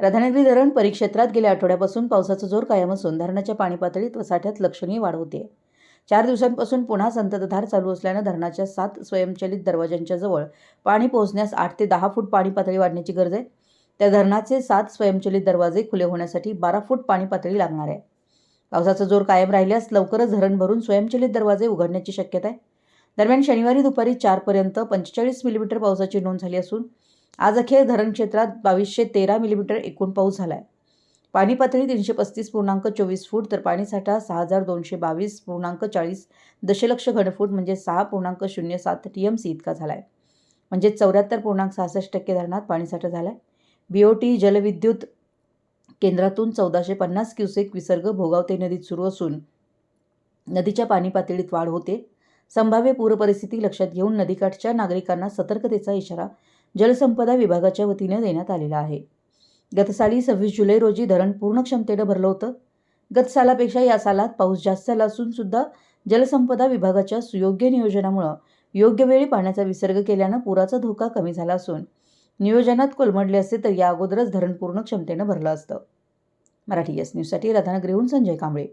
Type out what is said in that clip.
राधानगरी धरण परिक्षेत्रात गेल्या आठवड्यापासून पावसाचा जोर कायम असून धरणाच्या पाणी पातळीत व साठ्यात लक्षणीय वाढ होते चार दिवसांपासून पुन्हा संततधार चालू असल्यानं धरणाच्या सात स्वयंचलित दरवाजांच्या जवळ पाणी पोहोचण्यास आठ ते दहा फूट पाणी पातळी वाढण्याची गरज आहे. त्या धरणाचे सात स्वयंचलित दरवाजे खुले होण्यासाठी बारा फूट पाणी पातळी लागणार आहे. पावसाचा जोर कायम राहिल्यास लवकरच धरण भरून स्वयंचलित दरवाजे उघडण्याची शक्यता आहे. दरम्यान शनिवारी दुपारी चारपर्यंत पंचेचाळीस मिलीमीटर पावसाची नोंद झाली असून आज अखेर धरण क्षेत्रात बावीसशे तेरा मिलीमीटर एकूण पाऊस झाला आहे पाणी पातळी तीनशे पस्तीस पूर्णांक चोवीस फूट तर पाणीसाठा सहा हजार दोनशे बावीस पूर्णांक चाळीस दशलक्ष घनफूट म्हणजे सहा पूर्णांक शून्य सात टी एम सी इतका झाला आहे म्हणजे चौऱ्याहत्तर पूर्णांक सहासष्ट टक्के धरणात पाणीसाठा झाला आहे बी ओ टी जलविद्युत केंद्रातून चौदाशे पन्नास क्युसेक विसर्ग भोगावते नदीत सुरू असून नदीच्या पाणी पातळीत वाढ होते. संभाव्य पूरपरिस्थिती लक्षात घेऊन नदीकाठच्या नागरिकांना सतर्कतेचा इशारा जलसंपदा विभागाच्या वतीनं देण्यात आलेला आहे. गतसाली सव्वीस जुलै रोजी धरण पूर्ण क्षमतेनं भरलं होतं. गतसालापेक्षा या सालात पाऊस जास्त झाला असून सुद्धा जलसंपदा विभागाच्या सुयोग्य नियोजनामुळं योग्य वेळी पाण्याचा विसर्ग केल्यानं पुराचा धोका कमी झाला असून नियोजनात कोलमडले असते तर या अगोदरच धरण पूर्ण क्षमतेनं भरलं असतं. मराठी एस न्यूजसाठी राधानगरीहून संजय कांबळे.